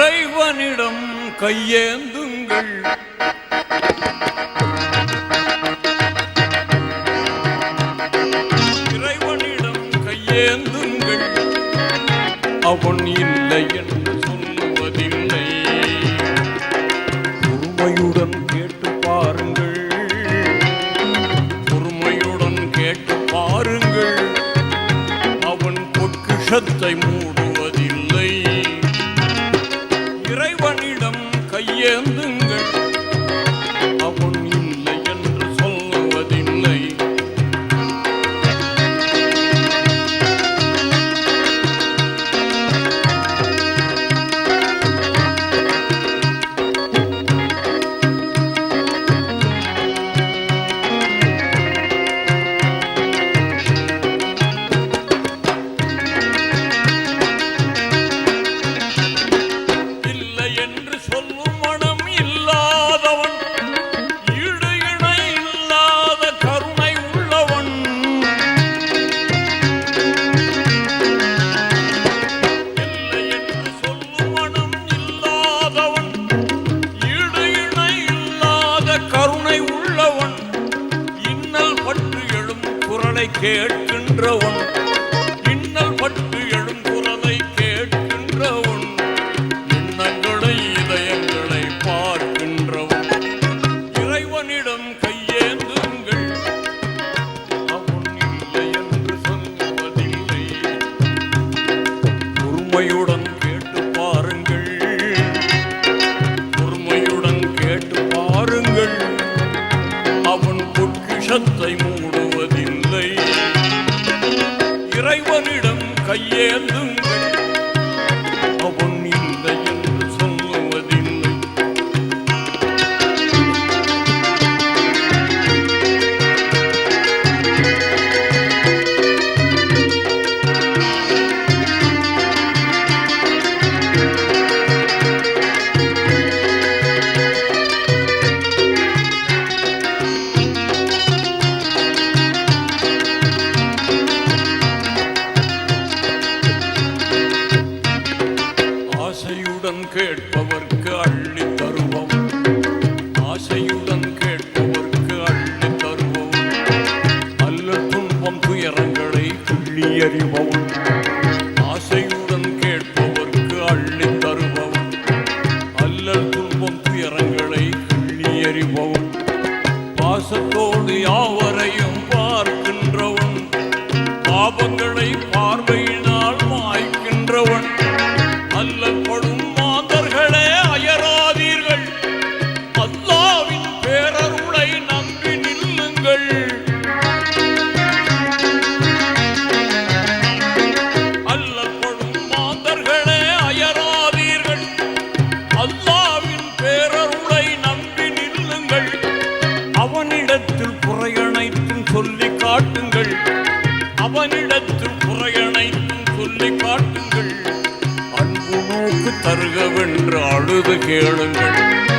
இறைவனிடம் கையேந்துங்கள். இறைவனிடம் கையேந்துங்கள். அவன் இல்லை என்று சொல்லுவதில்லை. பொறுமையுடன் கேட்டு பாருங்கள். பொறுமையுடன் கேட்டு பாருங்கள். அவன் பொக்கிஷத்தை மூட உன்னை கேட்கின்ற உன் Get the moan here i'm killing me.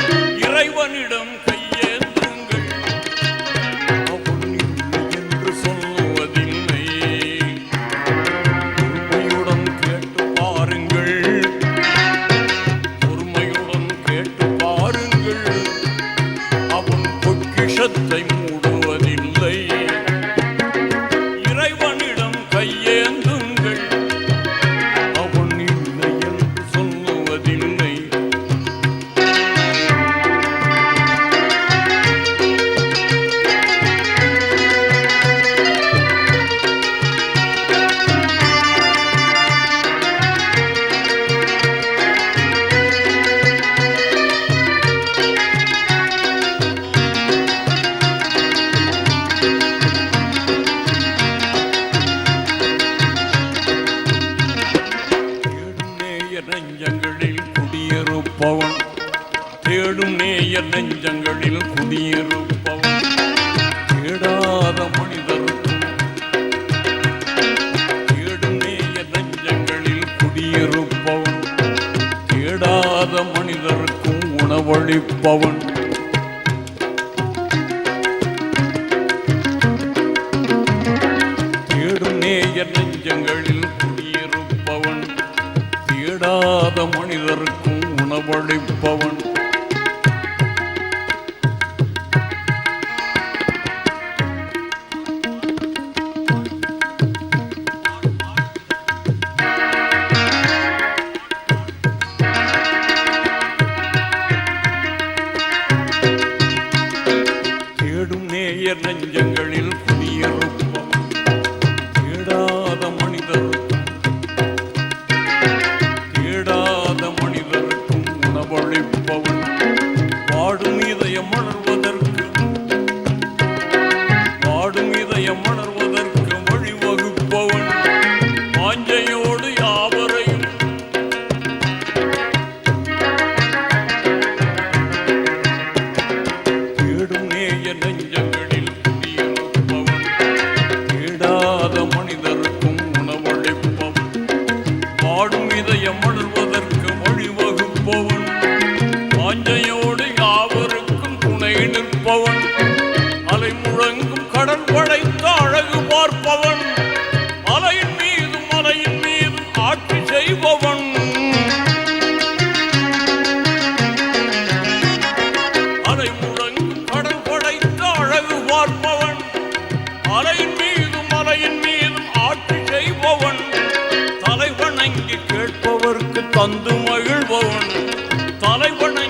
ஒழிப்பவன். தேடும் நேயர் நெஞ்சங்களில் தேடும் நெஞ்சங்களில் புதிய ரூபம் தேடாத மனிதருக்கும் கேட்பவர்க்கு தந்து மகிழ்பவன் தலைவணங்கி